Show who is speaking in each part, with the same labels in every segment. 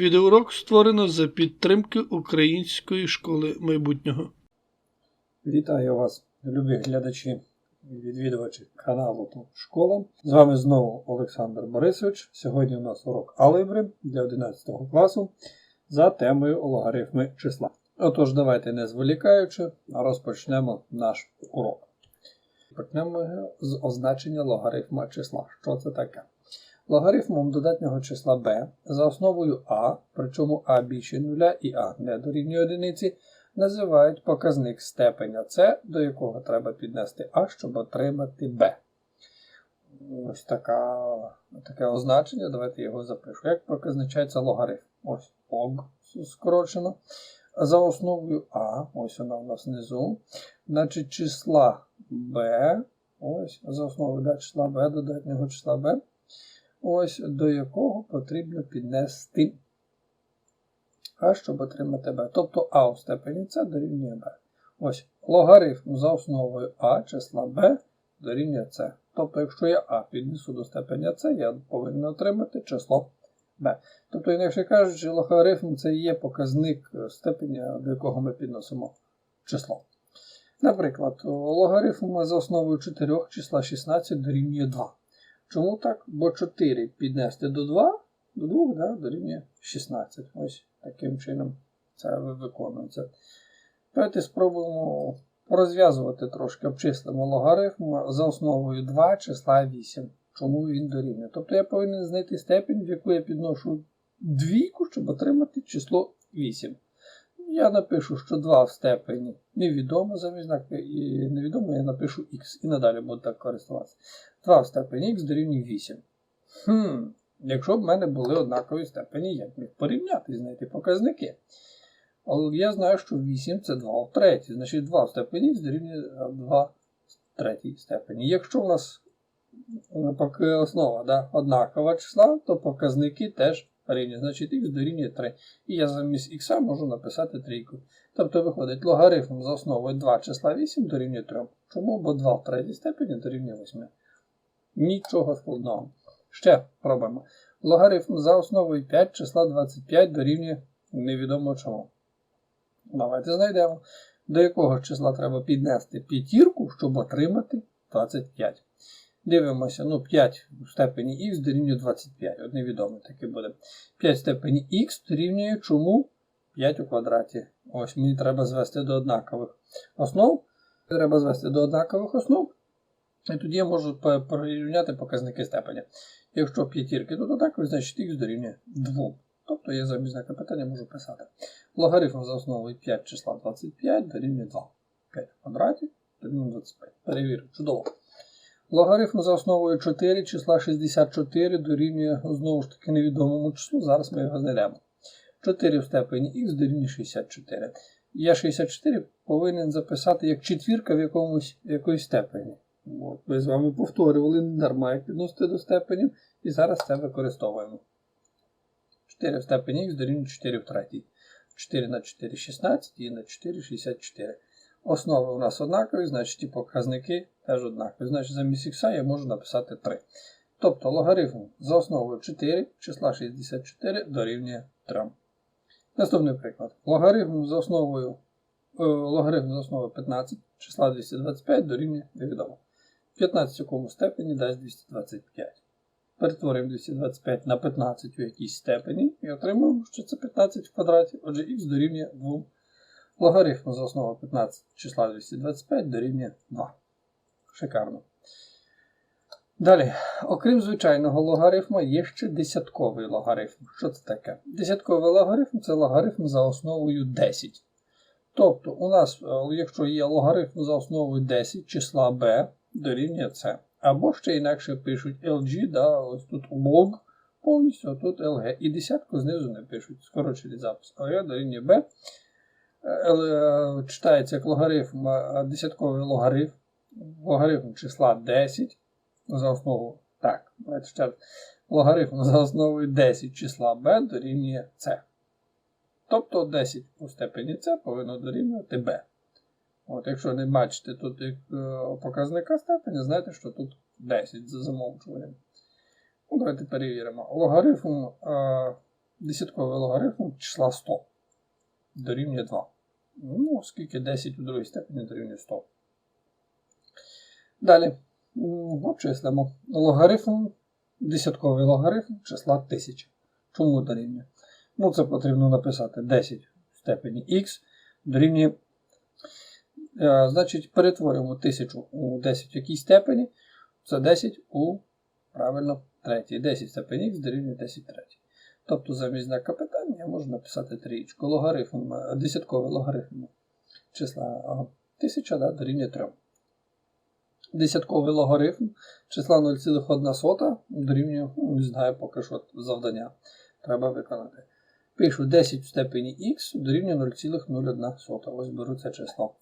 Speaker 1: Відеоурок створено за підтримки Української школи майбутнього.
Speaker 2: Вітаю вас, любі глядачі і відвідувачі каналу Школа. З вами знову Олександр Борисович. Сьогодні у нас урок алгебри для 11 класу за темою логарифми числа. Отож, давайте не зволікаючи, розпочнемо наш урок. Почнемо з означення логарифма числа. Що це таке? Логарифмом додатнього числа b за основою а, причому а більше нуля і а не дорівнює одиниці, називають показник степеня С, до якого треба піднести А, щоб отримати Б. Ось така, таке означення. Давайте його запишу. Як позначається логарифм? Ось лог скорочено. За основою А, ось вона у нас внизу. Значить, числа b, ось, за основою да, числа b, додатнього числа b, ось до якого потрібно піднести а, щоб отримати b. Тобто а у степені С дорівнює b. Ось логарифм за основою а числа b дорівнює С. Тобто, якщо я а піднесу до степеня С, я повинен отримати число b. Тобто, інакше кажучи, логарифм це є показник степеня, до якого ми підносимо число. Наприклад, логарифм за основою 4 числа 16 дорівнює 2. Чому так? Бо 4 піднести до 2, до 2 да, дорівнює 16. Ось таким чином це виконується. Давайте спробуємо розв'язувати трошки, обчислимо логарифм за основою 2 числа 8. Чому він дорівнює? Тобто я повинен знайти степень, в яку я підношу двійку, щоб отримати число 8. Я напишу, що 2 в степені невідомо замість знаку і невідомо я напишу х. І надалі буду так користуватися. 2 в степені х дорівнює 8. Хм, Якщо б в мене були однакові степені, як міг порівняти знайти показники. Але я знаю, що 8 це 2 в третій. Значить 2 в степені х дорівнює 2 в третій степені. Якщо у нас основа да, однакова числа, то показники теж рівні. Значить х дорівнює 3. І я замість х можу написати трійку. Тобто виходить логарифм за основою 2 числа 8 дорівнює 3. Чому? Бо 2 в третій степені дорівнює 8. Нічого складного. Ще пробуємо. Логарифм за основою 5 числа 25 дорівнює невідомо чому. Давайте знайдемо, до якого числа треба піднести п'ятірку, щоб отримати 25. Дивимося, ну 5 в степені х дорівнює 25. От невідомо таке буде. 5 в степені х дорівнює чому 5 у квадраті. Ось мені треба звести до однакових основ. Треба звести до однакових основ. І тоді я можу порівняти показники степеня. Якщо п'ятірки тут однакові, значить х дорівнює 2. Тобто я замість знака питання можу писати. Логарифм за основою 5 числа 25 дорівнює 2. 5 в квадраті дорівнює 25. Перевірю, чудово. Логарифм за основою 4 числа 64 дорівнює знову ж таки невідомому числу. Зараз ми його знайдемо. 4 в степені х дорівнює 64. Я 64 повинен записати як четвірка в якомусь якоїсь степені. От, Ми з вами повторювали дарма, як підносити до степенів, і зараз це використовуємо. 4 в степені х дорівнює 4 в третій. 4 на 4 16 і на 4 64. Основи у нас однакові, значить і показники теж однакові. Значить, замість х я можу написати 3. Тобто логарифм за основою 4 числа 64 дорівнює 3. Наступний приклад. Логарифм за основою логарифм за основою 15 числа 225 дорівнює невідомо. 15 в якому степені дасть 225. Перетворюємо 225 на 15 у якійсь степені і отримуємо, що це 15 в квадраті. Отже, х дорівнює 2. Логарифм за основою 15 числа 225 дорівнює 2. Шикарно. Далі, окрім звичайного логарифму, є ще десятковий логарифм. Що це таке? Десятковий логарифм це логарифм за основою 10. Тобто, у нас, якщо є логарифм за основою 10 числа b, дорівнює c. Або ще інакше пишуть LG, да, ось тут log повністю, тут LG. І десятку знизу не пишуть, скорочений запис. LG дорівнює b. Читається як логарифм, десятковий логарифм, логарифм числа 10 за основу. Так, ще. Логарифм за основою 10 числа b дорівнює c. Тобто 10 у степені c повинно дорівнювати b. От, Якщо не бачите тут як, е, показника степені, знаєте, що тут 10 за замовчуванням. Ну, Давайте перевіримо. Логарифм е, десятковий логарифм числа 100 дорівнює 2. Ну, оскільки 10 у другій степені дорівнює 100. Далі обчислимо логарифм, десятковий логарифм числа 1000. Чому дорівнює? Ну, це потрібно написати 10 в степені х дорівнює. Е, значить, перетворюємо 1000 у 10 в якій степені. Це 10 у правильно третій. 10 в степені х дорівнює 10 третій. Тобто замість знака питання я можу написати трієчку. Логарифм, е, десятковий логарифм числа 1000 да, дорівнює 3. Десятковий логарифм числа 0,1 дорівнює, ну, не знаю, поки що завдання треба виконати. Пишу 10 в степені х дорівнює 0,01. Ось беру це число.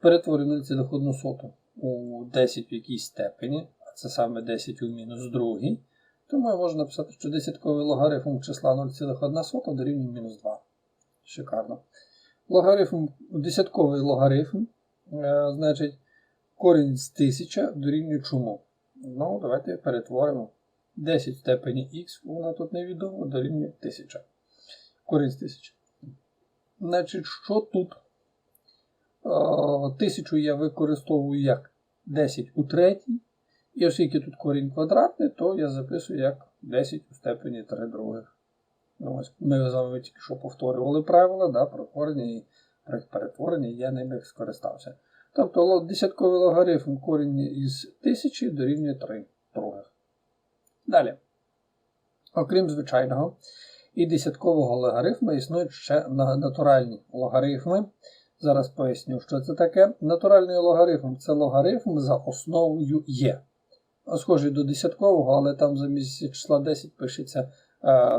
Speaker 2: Перетворю 0,1 у 10 в якійсь степені, а це саме 10 у мінус другій. Тому я можу написати, що десятковий логарифм числа 0,1 дорівнює мінус 2. Шикарно. Логарифм, десятковий логарифм, е, значить, корінь з 1000 дорівнює чому? Ну, давайте перетворимо. 10 в степені х, вона тут невідома, дорівнює 1000. Корінь з 1000. Значить, що тут? Е, 1000 я використовую як 10 у третій. І оскільки тут корінь квадратний, то я записую як 10 у степені 3 других. Ось ми з вами тільки що повторювали правила да, про корення і при перетворенні я ними скористався. Тобто десятковий логарифм корінь із 1000 дорівнює 3 других. Далі. Окрім звичайного і десяткового логарифму існують ще натуральні логарифми. Зараз поясню, що це таке. Натуральний логарифм це логарифм за основою є. Схожий до десяткового, але там замість числа 10 пишеться е,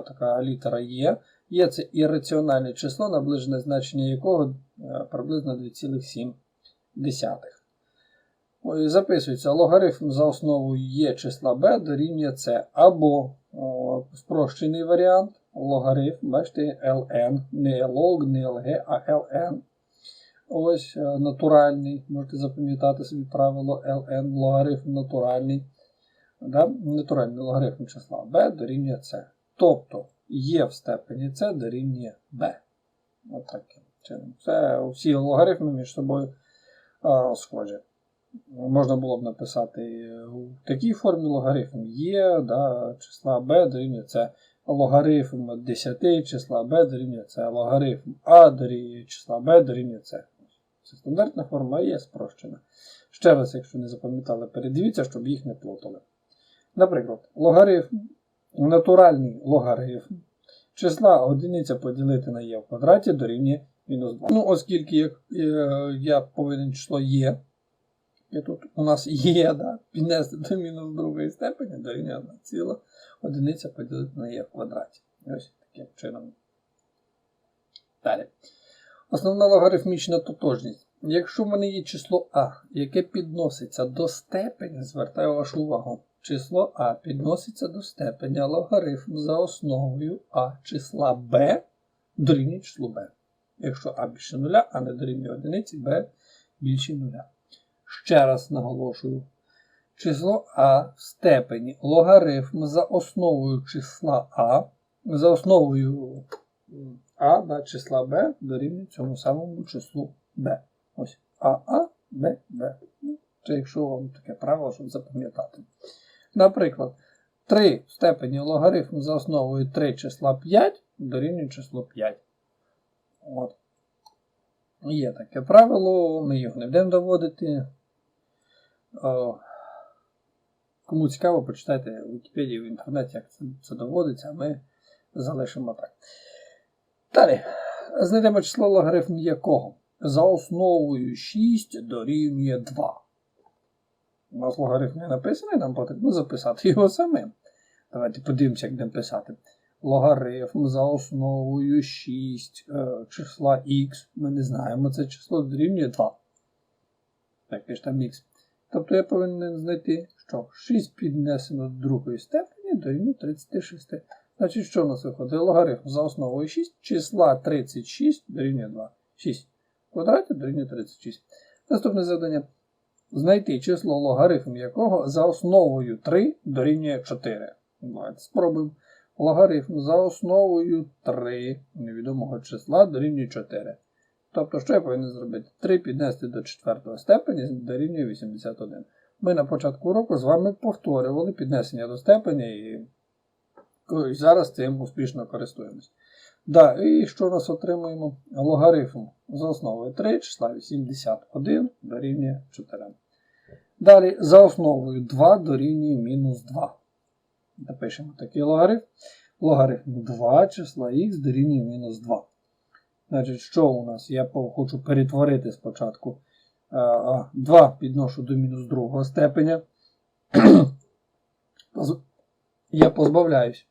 Speaker 2: така літера Є. Є це ірраціональне число, наближене значення якого е, приблизно 2,7. Ой, Записується логарифм за основою є числа b дорівнює c. Або о, спрощений варіант логарифм, бачите, ln, не log, не lg, а ln. Ось е, натуральний, можете запам'ятати собі правило ln, логарифм натуральний. Да? Натуральний логарифм числа b дорівнює c. Тобто є в степені c дорівнює b. От таким чином. Це всі логарифми між собою а, схожі. Можна було б написати в такій формі логарифм є, да, числа b дорівнює c. Логарифм 10 числа b дорівнює c. Логарифм a дорівнює числа b дорівнює c. Це стандартна форма, є спрощена. Ще раз, якщо не запам'ятали, передивіться, щоб їх не плутали. Наприклад, логарифм, натуральний логарифм числа одиниця поділити на є в квадраті дорівнює мінус 2. Ну, оскільки як, е, я повинен число є, і тут у нас є, да, піднести до мінус другої степені дорівнює 1 ціла одиниця поділити на є в квадраті. Ось таким чином. Далі. Основна логарифмічна тотожність. Якщо в мене є число А, яке підноситься до степені, звертаю вашу увагу, число А підноситься до степеня логарифм за основою А числа Б дорівнює числу Б. Якщо А більше нуля, а не дорівнює одиниці, Б більше нуля. Ще раз наголошую. Число А в степені логарифм за основою числа А, за основою А да, числа Б дорівнює цьому самому числу Б. Ось АА, Б, Б. Ну, Це якщо вам таке правило, щоб запам'ятати. Наприклад, 3 в степені логарифм за основою 3 числа 5 дорівнює число 5. От. Є таке правило, ми його не будемо доводити. Кому цікаво, почитайте в Вікіпедії в інтернеті, як це доводиться, а ми залишимо так. Далі. Знайдемо число логарифм якого? За основою 6 дорівнює 2. У нас логарифм не написаний, нам потрібно записати його самим. Давайте подивимося, як будемо писати. Логарифм за основою 6 е, числа х. Ми не знаємо, це число дорівнює 2. Так, ж там х. Тобто я повинен знайти, що 6 піднесено до другої степені дорівнює 36. Значить, що у нас виходить? Логарифм за основою 6 числа 36 дорівнює 2. 6 в квадраті дорівнює 36. Наступне завдання. Знайти число логарифм якого за основою 3 дорівнює 4. Давайте спробуємо. логарифм за основою 3 невідомого числа дорівнює 4. Тобто, що я повинен зробити? 3 піднести до 4 степені дорівнює 81. Ми на початку року з вами повторювали піднесення до степені і зараз цим успішно користуємось. Да, і що у нас отримуємо? Логарифм за основою 3 числа 81 дорівнює 4. Далі за основою 2 дорівнює мінус 2. Напишемо такий логарифм. Логарифм 2 числа х дорівнює мінус 2. Значить, що у нас? Я хочу перетворити спочатку. Е, 2 підношу до мінус другого степеня. Я позбавляюсь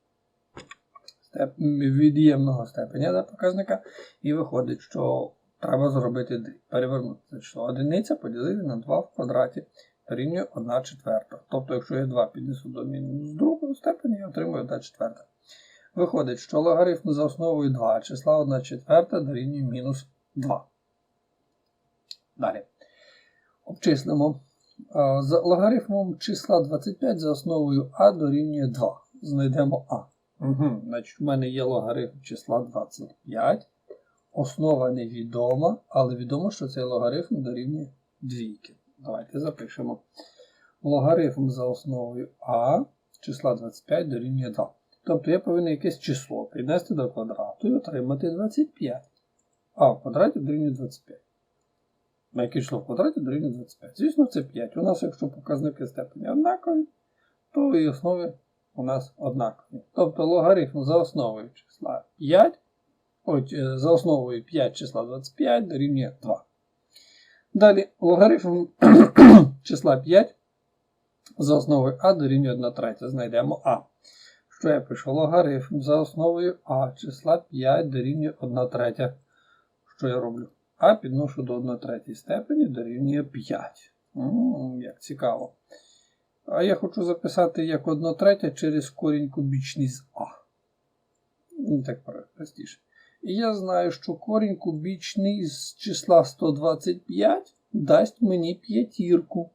Speaker 2: степ... від'ємного степеня да, показника, і виходить, що треба зробити. Перевернути це. Одиниця поділити на 2 в квадраті дорівнює 1 четверта. Тобто, якщо я 2 піднесу до мінус другого степеня, я отримую 1 четверта. Виходить, що логарифм за основою 2 числа 1 четверта дорівнює мінус 2. Далі. Обчислимо. За логарифмом числа 25 за основою а дорівнює 2. Знайдемо а. Угу. Значить, у мене є логарифм числа 25. Основа невідома, але відомо, що цей логарифм дорівнює двійки. Давайте запишемо. Логарифм за основою а числа 25 дорівнює 2. Тобто я повинен якесь число піднести до квадрату і отримати 25. А в квадраті дорівнює 25. На яке число в квадраті дорівнює 25. Звісно, це 5. У нас, якщо показники степені однакові, то і основи у нас однакові. Тобто логарифм за основою числа 5, ой, е, за основою 5 числа 25 дорівнює 2. Далі логарифм числа 5 за основою а дорівнює 1 третя. Знайдемо а. Що я пишу? Логарифм за основою а числа 5 дорівнює 1 третя. Що я роблю? А підношу до 1 третій степені дорівнює 5. М, Як цікаво. А я хочу записати як 1 третя через корінь кубічний з А. Ну, Так простіше. І я знаю, що корінь кубічний з числа 125 дасть мені п'ятірку.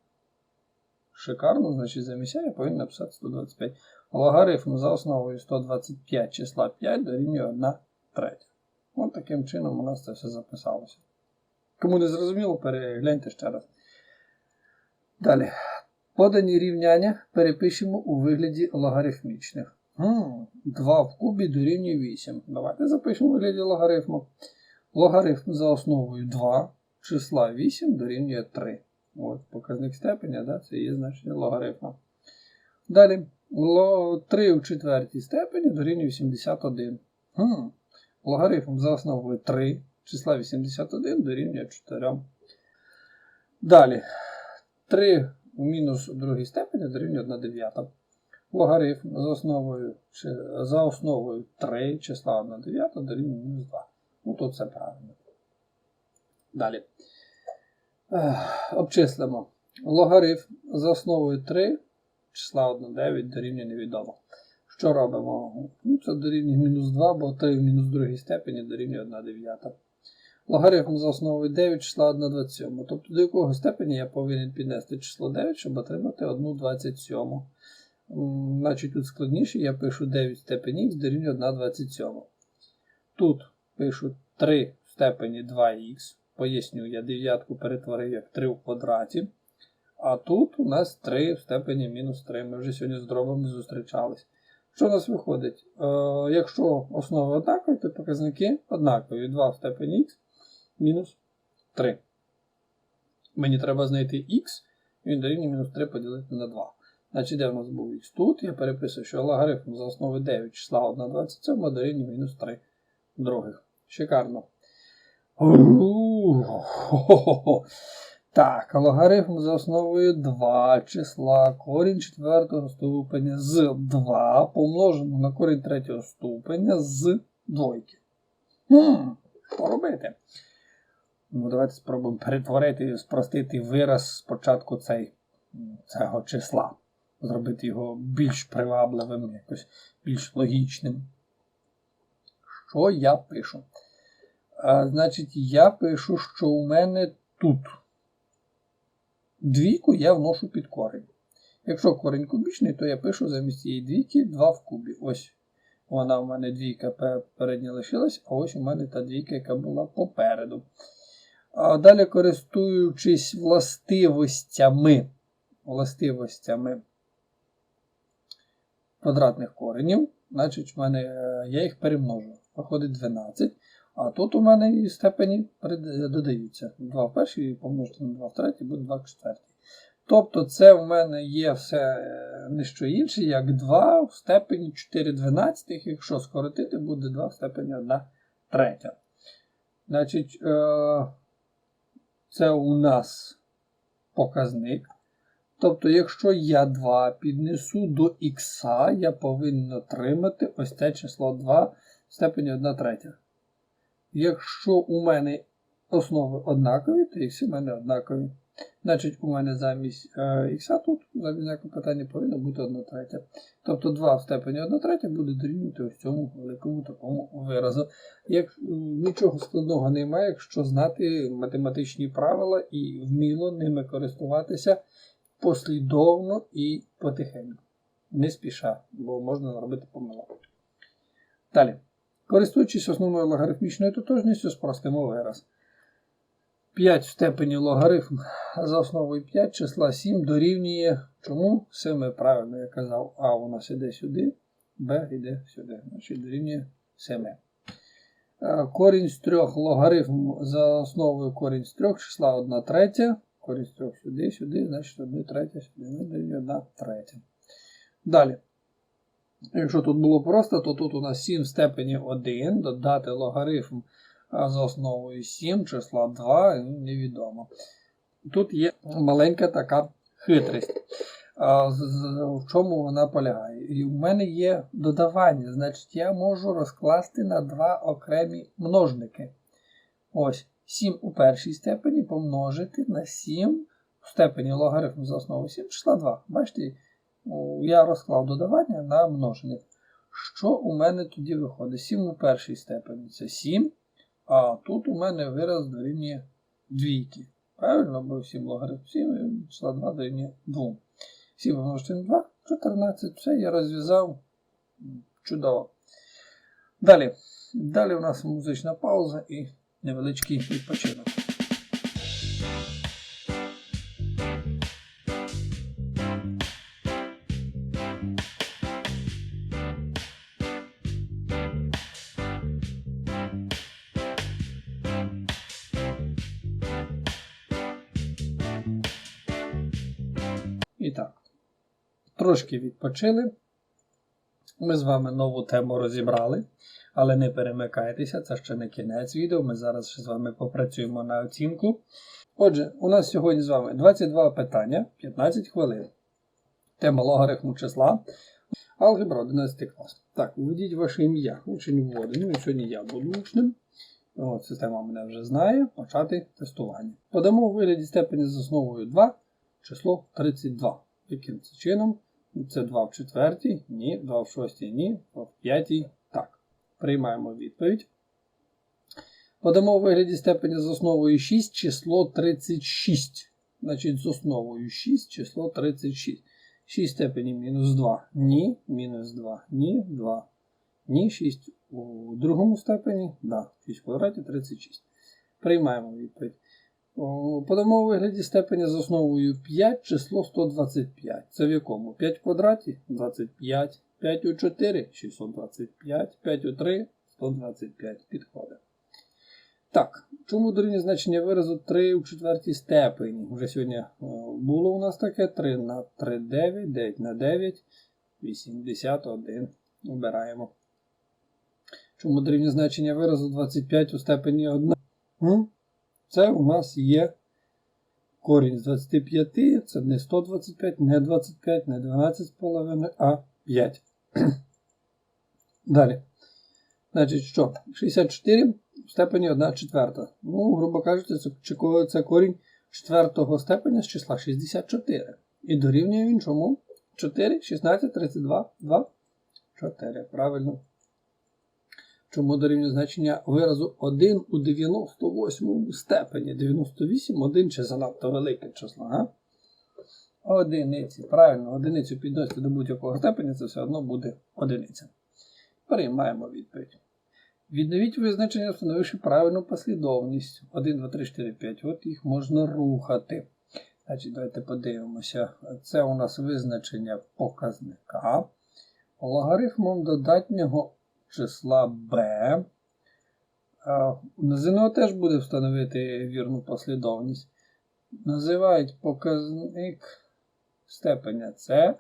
Speaker 2: Шикарно, значить, замість я повинен написати 125. Логарифм за основою 125 числа 5 дорівнює 1 третя. От таким чином у нас це все записалося. Кому не зрозуміло, перегляньте ще раз. Далі. Подані рівняння перепишемо у вигляді логарифмічних. 2 в кубі дорівнює 8. Давайте запишемо у вигляді логарифму. Логарифм за основою 2 числа 8 дорівнює 3. От, показник степеня, да, це є значення логарифма. Далі, 3 в четвертій степені дорівнює 81. Гм, Логарифм за основою 3 числа 81 дорівнює 4. Далі. 3 в мінус другій степені дорівнює 1 дев'ята. Логарифм за основою, чи- за основою 3 числа 1 дев'ята дорівнює мінус 2. Ну тут все правильно. Далі. Обчислимо. Логарифм за основою 3 числа 1 9 дорівнює невідомо. Що робимо? Ну, це дорівнює мінус 2, бо 3 в мінус другій степені дорівнює 1 дев'ята. Логарифм за основою 9 числа 1 27. Тобто до якого степені я повинен піднести число 9, щоб отримати 1 27. Значить, тут складніше, я пишу 9 в степені х дорівнює 1 27. Тут пишу 3 в степені 2х. Поясню, я дев'ятку перетворив як 3 в квадраті. А тут у нас 3 в степені мінус 3. Ми вже сьогодні з дробами зустрічались. Що у нас виходить? Е, якщо основи однакові, то показники однакові. 2 в степені х мінус 3. Мені треба знайти х, він дорівнює мінус 3 поділити на 2. Значить, де в нас був х? Тут я переписую, що логарифм за основою 9 числа 1 27 дорівнює мінус 3 других. Шикарно. Так, логарифм за основою 2 числа корінь четвертого ступеня з 2 помножено на корінь третього ступеня з двойки. Хм, що робити? Ну, давайте спробуємо перетворити спростити вираз спочатку цей, цього числа. Зробити його більш привабливим, якось більш логічним. Що я пишу? А, значить, я пишу, що у мене тут двійку я вношу під корень. Якщо корень кубічний, то я пишу замість цієї двійки 2 в кубі. Ось Вона в мене двійка пе- передня лишилась, а ось у мене та двійка, яка була попереду. А далі, користуючись властивостями, властивостями квадратних коренів, значить, в мене е, я їх перемножу. Виходить 12. А тут у мене і степені додаються. 2 в першій помножити на 2 в третій, буде 2 в четвертій. Тобто це в мене є все е, не що інше, як 2 в степені 4 дванадцятих. Якщо скоротити, буде 2 в степені 1 третя. Значить, е, це у нас показник. Тобто, якщо я 2 піднесу до х, я повинен отримати ось це число 2 в степені 1 третя. Якщо у мене основи однакові, то х у мене однакові. Значить, у мене замість е, х тут, замість знаком питання повинно бути 1 третя. Тобто 2 в степені 1 третя буде дорівнювати ось цьому великому такому виразу. Як, нічого складного немає, якщо знати математичні правила і вміло ними користуватися послідовно і потихеньку. Не спіша, бо можна наробити помилок. Далі. Користуючись основною логарифмічною тотожністю, спростимо вираз. 5 в степені логарифм за основою 5 числа 7 дорівнює чому? 7 правильно я казав, А у нас іде сюди, Б йде сюди. Значить дорівнює 7. Е, Корінь з 3 логарифм за основою корінь з 3 числа 1 третя. Корінь з 3 сюди, сюди, значить 1 третя, сюди, дорівнює 1 третя. Далі. Якщо тут було просто, то тут у нас 7 в степені 1, додати логарифм за основою 7, числа 2, ну, невідомо. Тут є маленька така хитрість. В чому вона полягає? І в мене є додавання, значить я можу розкласти на два окремі множники. Ось 7 у першій степені помножити на 7 в степені логарифму за основою 7 числа 2. Бачите, я розклав додавання на множник. Що у мене тоді виходить? 7 у першій степені це 7. А тут у мене вираз дорівнює двійки. Правильно, бо 7 логарифм 7, числа 2 дорівнює 2. 7 помножити на 2, 14. Все, я розв'язав. Чудово. Далі. Далі у нас музична пауза і невеличкий відпочинок. Трошки відпочили. Ми з вами нову тему розібрали, але не перемикайтеся, це ще не кінець відео. Ми зараз ще з вами попрацюємо на оцінку. Отже, у нас сьогодні з вами 22 питання, 15 хвилин. Тема логарифму числа. Алгебра 11 клас. Так, введіть ваше ім'я. Учень вводить. Ну, сьогодні я буду учнем. От, система мене вже знає. Почати тестування. Подамо у вигляді степені з основою 2 число 32. Яким чином? Це 2 в четвертій, ні, 2 в шостій, ні, 2 в п'ятій, так. Приймаємо відповідь. Подамо у вигляді степені з основою 6 число 36. Значить, з основою 6 число 36. 6 степені мінус 2. Ні, мінус 2, ні, 2. Ні, 6 у другому степені, да, 6 в квадраті 36. Приймаємо відповідь. Подамо у вигляді степені з основою 5 число 125. Це в якому? 5 в квадраті 25, 5 у 4 625, 5 у 3 125 підходить. Так, чому дорівнює значення виразу 3 у четвертій степені? Вже сьогодні е, було у нас таке 3 на 3 9, 9 на 9, 81. Обираємо. Чому дорівнює значення виразу 25 у степені 1? Це у нас є корінь з 25, це не 125, не 25, не 12,5, а 5. Далі. Значить, що? 64 в степені 1 четверта. Ну, грубо кажучи, це, чи це корінь четвертого степеня з числа 64. І дорівнює він чому? 4, 16, 32, 2, 4. Правильно. Чому дорівнює значення виразу 1 у 98 степені. 98 1 чи занадто велике число, а? Одиниці. Правильно, одиницю підносити до будь-якого степеня, це все одно буде одиниця. Приймаємо відповідь. Відновіть визначення, встановивши правильну послідовність. 1, 2, 3, 4, 5. От їх можна рухати. Значить, давайте подивимося. Це у нас визначення показника. Логарифмом додатнього числа b. ЗНО теж буде встановити вірну послідовність. Називають показник степеня С.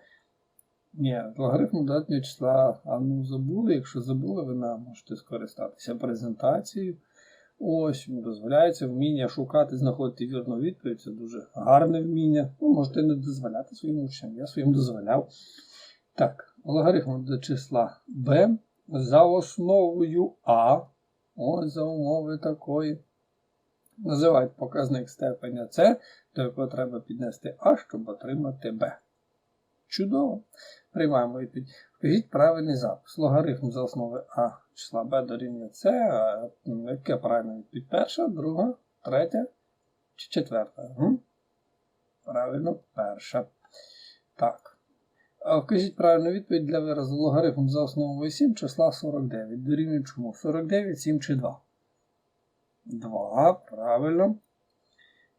Speaker 2: Ні, логарифм додатнього числа. А ну забули. Якщо забули, ви нам можете скористатися презентацією. Ось, дозволяється вміння шукати, знаходити вірну відповідь. Це дуже гарне вміння. Ну, можете не дозволяти своїм учням. Я своїм дозволяв. Так, логарифм до числа b за основою А. Ось за умови такої. Називають показник степеня С, до якого треба піднести А, щоб отримати Б. Чудово. Приймаємо відповідь. Вкажіть правильний запис. Логарифм за основи А числа b дорівнює С. А яке правильна відповідь? Перша, друга, третя чи четверта? М? Правильно, перша. Так. Вкажіть правильну відповідь для виразу логарифм за основою 7 числа 49. Дорівнює чому? 49, 7 чи 2? 2, правильно.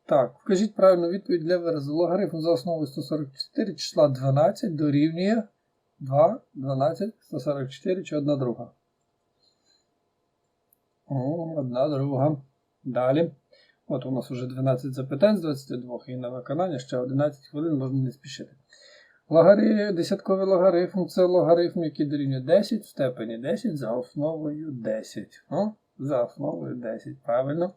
Speaker 2: Так, вкажіть правильну відповідь для виразу логарифм за основою 144 числа 12 дорівнює 2, 12, 144 чи одна друга. О, одна друга. Далі. От у нас вже 12 запитань з 22 і на виконання ще 11 хвилин можна не спішити. Логарифм, десятковий логарифм це логарифм, який дорівнює 10 в степені 10 за основою 10. О, за основою 10, правильно.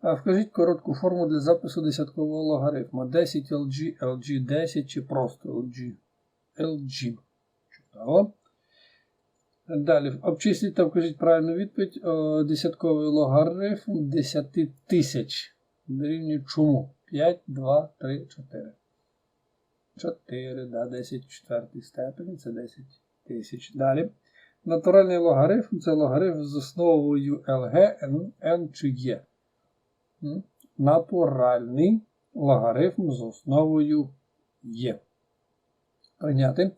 Speaker 2: А Вкажіть коротку форму для запису десяткового логарифму. 10 LG, LG 10 чи просто LG. LG. Чудово. Далі. Обчисліть та вкажіть правильну відповідь. О, Десятковий логарифм 10 тисяч. Дорівнює чому? 5, 2, 3, 4. 4, да, 10 в четвертій степені, це 10 тисяч. Далі. Натуральний логарифм це логарифм з основою LG, N, N чи Є. Натуральний логарифм з основою Є. Прийняти.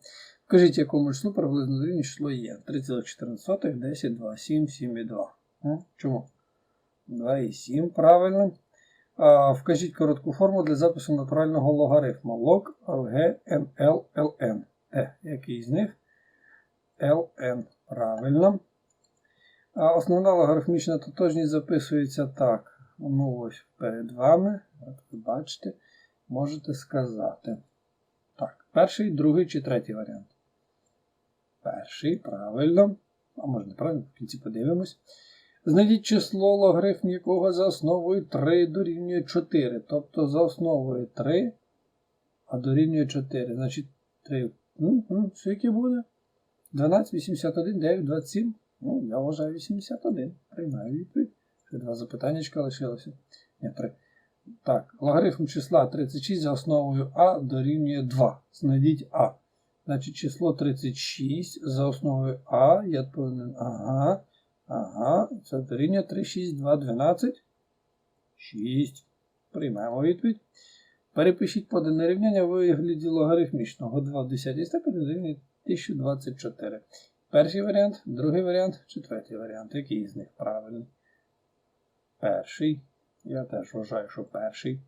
Speaker 2: Вкажіть, якому числу приблизно дорівнює число Є. 3,14, 10, 2, 7, 7 і 2. Чому? 2 і 7, правильно. Вкажіть коротку форму для запису натурального логарифму. Лог LG NL LN. Е, який з них? LN. Правильно. Основна логарифмічна тотожність записується так. Ну ось перед вами. От ви бачите, можете сказати. Так, перший, другий чи третій варіант. Перший, правильно. А може неправильно, в кінці подивимось. Знайдіть число логарифм якого за основою 3 дорівнює 4. Тобто за основою 3, а дорівнює 4. Значить 3. Угу, скільки буде? 12, 81, 9, 27. Ну, я вважаю 81. Приймаю відповідь. Два запитаннячка лишилося. Ні, 3. Так, логарифм числа 36 за основою А дорівнює 2. Знайдіть А. Значить, число 36 за основою А. Я повинен. Ага. Ага, це дорівнює 3, 6, 2, 12. 6. Приймаємо відповідь. Перепишіть подане рівняння в вигляді логарифмічного 2 в 10 степені дорівнює 1024. Перший варіант, другий варіант чи третій варіант. Який з них правильний? Перший. Я теж вважаю, що перший.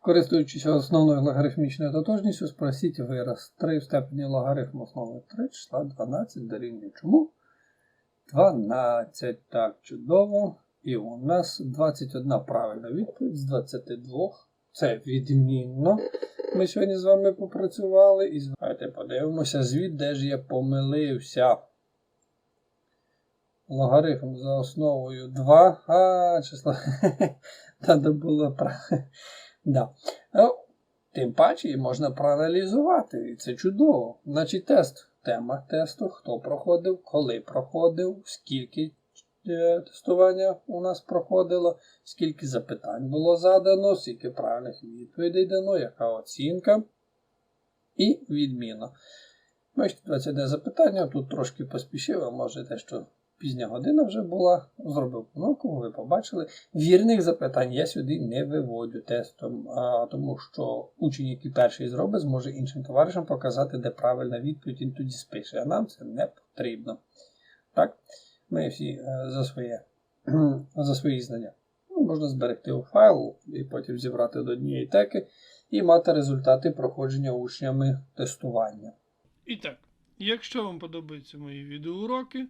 Speaker 2: Користуючись основною логарифмічною тотожністю, спросіть вираз 3 в степені логарифму основи 3 числа 12 дорівнює чому? 12. Так, чудово. І у нас 21 правильна відповідь з 22. Це відмінно. Ми сьогодні з вами попрацювали. І давайте подивимося звіт, де ж я помилився. Логарифм за основою 2. А, число. Треба було. Да. Ну, Тим паче можна проаналізувати, і це чудово. Значить, тест. Тема тесту, хто проходив, коли проходив, скільки е, тестування у нас проходило, скільки запитань було задано, скільки правильних відповідей дано, яка оцінка. І відміна. Бачите, 21 запитання, тут трошки поспішив, а може те, що пізня година вже була. Зробив помилку, ви побачили. Вірних запитань я сюди не виводю тестом, а, тому що учень, який перший зробить, зможе іншим товаришам показати, де правильна відповідь, він тоді спише. А нам це не потрібно. Так, ми всі е, за своє за свої знання. Ну, можна зберегти у файл і потім зібрати до однієї теки і мати результати проходження учнями тестування.
Speaker 1: І так, якщо вам подобаються мої відеоуроки,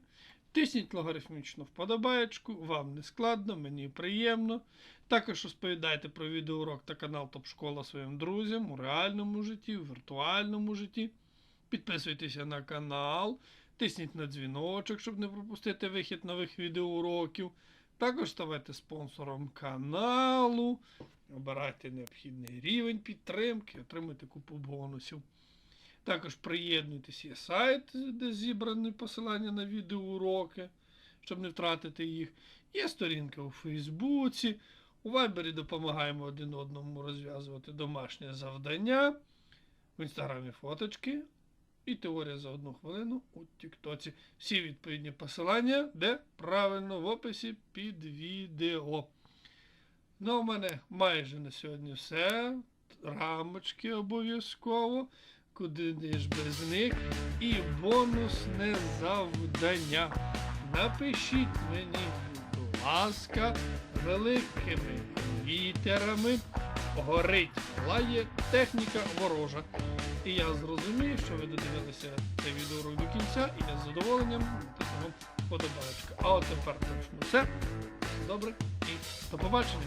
Speaker 1: тисніть логарифмічну вподобаєчку, вам не складно, мені приємно. Також розповідайте про відеоурок та канал Топ Школа своїм друзям у реальному житті, у віртуальному житті. Підписуйтеся на канал, тисніть на дзвіночок, щоб не пропустити вихід нових відеоуроків. Також ставайте спонсором каналу, обирайте необхідний рівень підтримки, отримуйте купу бонусів. Також приєднуйтесь, є сайт, де зібрані посилання на відеоуроки, щоб не втратити їх. Є сторінка у Фейсбуці. У Вайбері допомагаємо один одному розв'язувати домашнє завдання. В інстаграмі фоточки. І теорія за одну хвилину у Тіктоці. Всі відповідні посилання, де правильно в описі під відео. Ну, у мене майже на сьогодні все. Рамочки обов'язково куди ж без них. І бонусне завдання. Напишіть мені, будь ласка, великими літерами. Горить, лає техніка ворожа. І я зрозумію, що ви додивилися це відео до кінця, і я з задоволенням вам вподобаєчка. А от тепер точно все. Добре і до побачення.